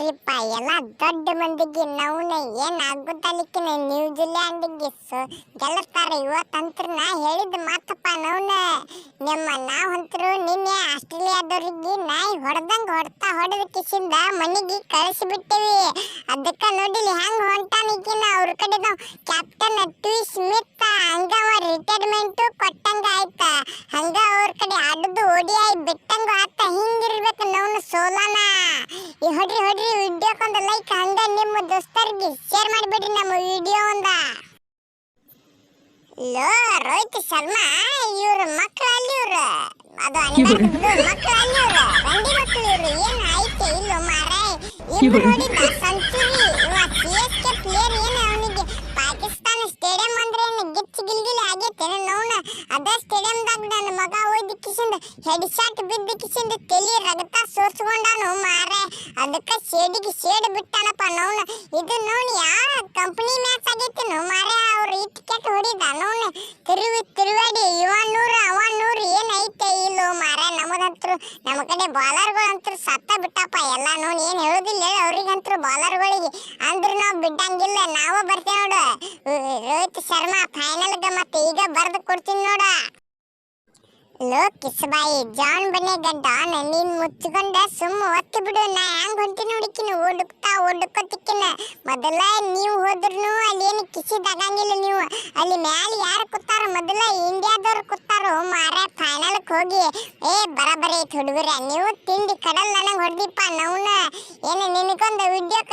ಬರ್ರಿಪ್ಪ ಎಲ್ಲ ದೊಡ್ಡ ಮಂದಿಗೆ ನೌನ ಏನ್ ಆಗುತ್ತಲಿಕ್ಕಿನ ನ್ಯೂಜಿಲ್ಯಾಂಡಿಗೆ ಗೆಲ್ಲುತ್ತಾರೆ ಇವತ್ತಂತ್ರ ನಾ ಹೇಳಿದ ಮಾತಪ್ಪ ನೌನ ನಮ್ಮ ನಾವಂತರು ನಿನ್ನೆ ಆಸ್ಟ್ರೇಲಿಯಾದವ್ರಿಗೆ ನಾಯಿ ಹೊಡೆದಂಗ ಹೊಡ್ತಾ ಹೊಡೆದ ಕಿಸಿಂದ ಮನೆಗೆ ಕಳಿಸಿಬಿಟ್ಟಿವಿ. ಅದಕ್ಕ ನೋಡಿಲಿ ಹೆಂಗ್ ಹೊಂಟಾನಿಕಿನ ಅವ್ರ ಕಡೆ ನಾವು ಕ್ಯಾಪ್ಟನ್ ಟಿ. ಸ್ಮಿತ್ ಹಂಗ ರಿಟೈರ್ಮೆಂಟ್ ಕೊಟ್ಟಂಗ ಆಯ್ತ. ಹಂಗ ಅವ್ರ ಕಡೆ ಆಡದು ಆಯ್ ಬಿಟ್ಟಂಗ ಆತ. ಹಿಂಗಿರ್ಬೇಕು ನಾವು ಸೋಲನ. ಈ ಹೊಡ್ರಿ ಹೊಡ್ರಿ ವಿಡಿಯೋಕ್ಕೊಂದು ಲೈಕ್ ಹಂಗ ನಿಮ್ಮ ದೋಸ್ತರಿಗೆ ಶೇರ್ ಮಾಡಿಬಿಡ್ರಿ ನಮ್ಮ ವಿಡಿಯೋ ಒಂದ ಲೋ ರೋಹಿತ್ ಶರ್ಮಾ ಇವ್ರ ಮಕ್ಕಳು ಅಲ್ಲಿ ಇವ್ರು. ಅದು ಅನಿವಾರ್ಯ ಮಕ್ಕಳು ಅಲ್ಲಿ ಇವ್ರು. ಬಂಡಿ ಮಕ್ಕಳು ಇವ್ರು. ಏನ್ ಐತೆ ಇಲ್ಲೋ ಮಾರೇ ಇವ್ರು ನೋಡಿದ ಕಿಸಿಂದ ಹೆಡ್ ಶಾಟ್ ಬಿದ್ದು ಕಿಸಿಂದ ತಲಿ ರಗತ ಸೋರ್ಸ್ಕೊಂಡಾನು ಮಾರೆ ಅದಕ್ಕ ಶೇಡಿಗೆ ಶೇಡ್ ಬಿಟ್ಟಾನಪ್ಪ ನೋನ್ ಇದು ನೋಡಿ ಯಾರ ಕಂಪನಿ ಮ್ಯಾಚ್ ಆಗೈತಿ ನೋ ಮಾರೆ ಅವ್ರು ಇಟ್ ಕೆಟ್ಟ ಹೊಡಿದ ನೋನ ತಿರುವಿ ತಿರುವಾಡಿ, ಇವ ನೂರು, ಅವ ನೂರು ಏನೈತೆ ಇಲ್ಲೋ ಮಾರೆ ನಮಗಂತರು ನಮ್ಮ ಕಡೆ ಬಾಲರ್ಗಳಂತರು ಸತ್ತ ಬಿಟ್ಟಪ್ಪ. ಎಲ್ಲ ನೋನ್ ಏನು ಹೇಳೋದಿಲ್ಲ ಹೇಳಿ ಅವ್ರಿಗಂತೂ ಬಾಲರ್ಗಳಿಗೆ. ಅಂದ್ರೆ ನಾವು ಬಿಟ್ಟಂಗಿಲ್ಲ, ನಾವು ಬರ್ತೇವೆ ನೋಡು. ರೋಹಿತ್ ಶರ್ಮಾ ಫೈನಲ್ಗೆ ಮತ್ತೆ ಈಗ ಬರ್ದು ಕೊಡ್ತೀನಿ ನೋಡ. ಲೋ ಕಿಸಬಾಯಿ, ಜಾನ್ ಬನ್ನೇಗ ಡಾನ್ ನೀನ್ ಮುಚ್ಚಿಕೊಂಡ ಸುಮ್ಮ ಒತ್ತಿ ಬಿಡು, ನಾ ಹೆಂಗ್ ಹೊಂಟಿನ ಹುಡುಕಿನ ಓಡುಕ್ತಾ ಓಡುಕೋತಿಕ್ಕಿನ. ಮೊದಲ ನೀವು ಹೋದ್ರುನು ಅಲ್ಲಿ ಏನು ಕಿಸಿದಾಗಂಗಿಲ್ಲ ನೀವು. ಅಲ್ಲಿ ಮ್ಯಾಲ ಯಾರು ಕೂತಾರ, ಮೊದಲ ಇಂಡಿಯಾದವ್ರು ಕೂತಾರೋ ಮಾರೇ ಫೈನಲ್ಕ್ ಹೋಗಿ, ಏ, ಬರಬರಿ ಐತಿ ಹುಡುಗರ, ನೀವು ತಿಂಡಿ ಕಡಲ್ ನನಗೆ ಹೊಡೆದಿಪ್ಪ, ನವ್ನ. ಏನು ನಿನಗೊಂದು ವಿಡಿಯೋಕ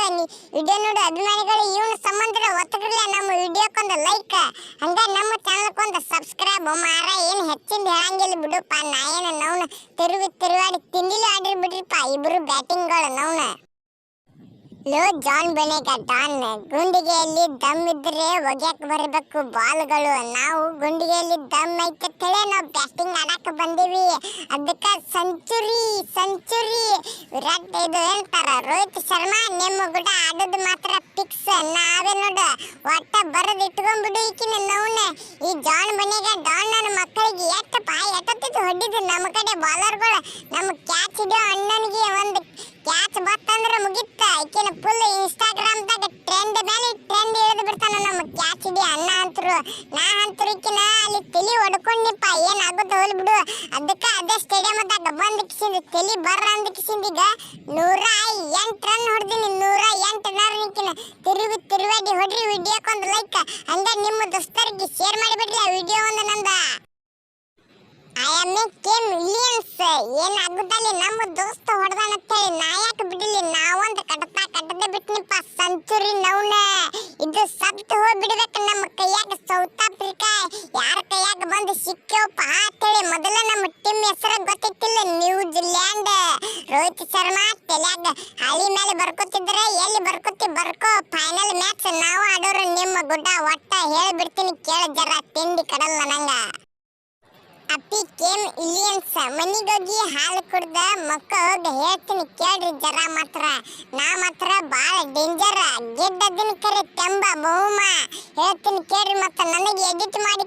ವಿಡಿಯೋ ನೋಡು, ಅಭಿಮಾನಿಗಳು ಒತ್ತಗಿಲ್ಲ ನಮ್ಮ ವಿಡಿಯೋಕ್ಕೊಂದು ಲೈಕ್ ಹಂಗ ನಮ್ಮ ಚಾನಲ್ಕೊಂದು ಸಬ್ಸ್ಕ್ರೈಬ್ ಮಾರ, ಏನು ಹೆಚ್ಚಿಂದ ಹೇಳಂಗಿಲ್ಲ ಬಿಡುಪ್ಪ ನಾ ಏನು ನವ್ನ ತಿರುವಿ ತಿರುವಾಡಿ ತಿಂದಿಲ್ಲ ಆಡ್ರಿ ಬಿಡ್ರಿಪ್ಪ ಇಬ್ರು ಬ್ಯಾಟಿಂಗ್ಗಳು ನವ್ನ. ಲೋ ಜಾನ್ ಬೆನೆಗ ಡಾನ್ ಗುಂಡಿಗೆಯಲ್ಲಿ ದಮ್ ಇದ್ರೆ ಒಗ್ಯಾಕ್ ಬರಬೇಕು ಬಾಲ್ಗಳು. ನಾವು ಗುಂಡಿಗೆಯಲ್ಲಿ ದಮ್ ಐತೆ ತಳೆ ನಾವು ಬ್ಯಾಟಿಂಗ್ ಆಡಕ್ ಬಂದೀವಿ. ಅದಕ್ಕ ಸೆಂಚುರಿ ಸೆಂಚುರಿ ವಿರಾಟ್ ಇದು ಹೇಳ್ತಾರ, ರೋಹಿತ್ ಶರ್ಮಾ, ನಿಮ್ಮ ಗುಡ ಆಡೋದು ಮಾತ್ರ ಫಿಕ್ಸ್ ನಾವೇ ನೋಡ. ಒಟ್ಟ ಬರದ್ ಇಟ್ಕೊಂಡ್ಬಿಡು ಈಕಿನ ನವ್ನ. ಈ ಜಾನ್ ಮನೆಗೆ ಡಾನ್ ನನ್ನ ಮಕ್ಕಳಿಗೆ ಎಟ್ಟಪ್ಪ ಎಟ್ಟತ್ತಿದ್ದು ಹೊಡಿದು ನಮ್ಮ ಕಡೆ ಬಾಲರ್ಗಳು ನಮ್ಮ ಕ್ಯಾಚ್ ಹಿಡಿಯೋ ಅಣ್ಣನಿಗೆ ಒಂದು ಕ್ಯಾಚ್ ಬತ್ತಂದ್ರ ಮುಗಿತ್ತ ಈಕಿನ ಫುಲ್ ಇನ್ಸ್ಟಾಗ್ರಾಮ್ ದಾಗ ಟ್ರೆಂಡ್ ಮೇಲೆ ಟ್ರೆಂಡ್ ಇಳಿದು ಬಿಡ್ತಾನ ನಮ್ಮ ಕ್ಯಾಚ್ ಹಿಡಿ ಅಣ್ಣ ಅಂತರು. ನಾ ಅಂತರು ಈಕಿನ, ಅಲ್ಲಿ ತಲಿ ಹೊಡ್ಕೊಂಡಿಪ್ಪ ಏನಾಗುತ್ತೆ ಹೋಲ್ ಬಿಡು. ಅದಕ್ಕ ಅದೇ ಸ್ಟೇಡಿಯಂ ಬಂದ ಬಂದ್ ಕಿಸಿಂದ, ತಲಿ ಬರ್ರ ಅಂದ ಕಿಸಿಂದ ಈಗ ನೂರ ಎಂಟು ರನ್ ಹೊಡೆದಿನಿ, ನೂರ ಎಂಟ್ ರನ್ ಈಕಿನ ತಿರುವಿ ಒಂದು ಹೊಡ್ರಿ ಲೈಕ್ ಹಂಗ ನಿಮ್ಮ ದೋಸ್ತರಿಗೆ ಶೇರ್ ಮಾಡಿಬಿಡ್ರಿ ಆ ವಿಡಿಯೋ ಒಂದು ನಂದ. I am A K millions ಏನಾಗುತ್ತಲ್ಲಿ ನಮ್ಮ ದೋಸ್ತ ಹೊಡೆದಾನಂತೇಳಿ ನಾ ಯಾಕೆ ಬಿಡಲಿ? ನಾವೊಂದು ಕಡತ ಕಟ್ಟದೆ ಬಿಟ್ನಿಪ್ಪ ಸಂಚುರಿ ನವ್ನ. ಇದು ಸತ್ತು ಹೋಗ್ಬಿಡ್ಬೇಕು ಕೈಯಾಗ ಬಂದು ಸಿಕ್ಕೇವಪ್ಪ ಅಂತೇಳಿ ಮೊದಲ ನಮ್ಮ ಟೀಮ್ ಹೆಸರು ಗೊತ್ತಿತ್ತಿಲ್ಲ, ನ್ಯೂಜಿಲ್ಯಾಂಡ್. ರೋಹಿತ್ ಶರ್ಮಾ ತಲ್ಯಾಗ ಹಳಿ ಮೇಲೆ ಬರ್ಕೋತಿದ್ರೆ ಎಲ್ಲಿ ಬರ್ಕೋತಿ? ಬರ್ಕೋ ಫೈನಲ್ ಮ್ಯಾಚ್ ನಾವು ಆಡೋರು ನಿಮ್ಮ ಗುಡ್ಡ ಒಟ್ಟ ಹೇಳ್ಬಿಡ್ತೀನಿ ಕೇಳ ಜರ, ತಿಂಡಿ ಕಡಲ್ಲ ನಂಗ. ಅಪ್ಪಿ ಕೇಮ್ ಇಲಿಯನ್ಸ್, ಮನಿಗೋಗಿ ಹಾಲು ಕುಡ್ದ ಮಕ್ಕ ಹೋಗಿ ಹೇಳ್ತೀನಿ ಕೇಳ್ರಿ ಜರ ಮಾತ್ರ. ನಾ ಮಾತ್ರ ಭಾಳ ಡೇಂಜರ್ ಗೆದ್ದದಿನ ಕರೆ ತೆಂಬ ಬಹುಮ ಹೇಳ್ತೀನಿ ಕೇಳ್ರಿ ಮತ್ತೆ ನನಗೆ ಎಡಿಟ್ ಮಾಡಿ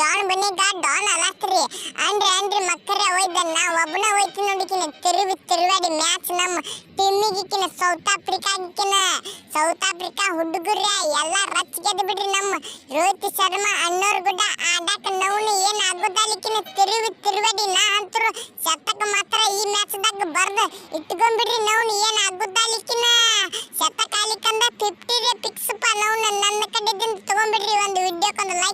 ಜಾನ್ ಬನ್ನಿಗ ಡಾನ್ ಅಲಾತ್ರಿ ಅಂದ್ರಿ, ಅಂದ್ರೆ, ಮಕ್ಕರ ಒಯ್ದ. ನಾ ಒಬ್ಬನ ಹೋಯ್ತು ನೋಡಿಕಿನ ತಿರುವಿ ತಿರುವಾಡಿ ಮ್ಯಾಚ್ ನಮ್ಮ ಟೀಮಿಗಿಕ್ಕಿನ ಸೌತ್ ಆಫ್ರಿಕಾಗಿಕ್ಕಿನ ಸೌತ್ ಆಫ್ರಿಕಾ ಹುಡುಗರ, ಎಲ್ಲ ರಚ್ ಗೆದ್ದು ಬಿಡ್ರಿ ನಮ್ಮ ರೋಹಿತ್ ಶರ್ಮಾ ಅನ್ನೋರ್ ಗುಡ್ಡ ಆಡಾಕ ನವ್ನು ಏನ್ ಆಗೋದಲಿಕ್ಕಿನ ತಿರುವಿ ತಿರುವಾಡಿ ನಾ ಅಂತರು ಶತಕ ಮಾತ್ರ ಈ ಮ್ಯಾಚ್ದಾಗ ಬರ್ದು ಇಟ್ಕೊಂಡ್ಬಿಡ್ರಿ ನವ್ನು ಏನ್ ಆಗೋದಲಿಕ್ಕಿನ ಶತಕ ಆಲಿಕಂದ ಫಿಫ್ಟಿ ರೇ ಫಿಕ್ಸ್ ಪಾ ನವ್ನ ನನ್ನ ಕಡೆದಿಂದ ತಗೊಂಡ್ಬಿಡ್ರಿ ಒಂದು ವಿಡಿಯೋಕ್ಕೊಂದು ಲೈಕ್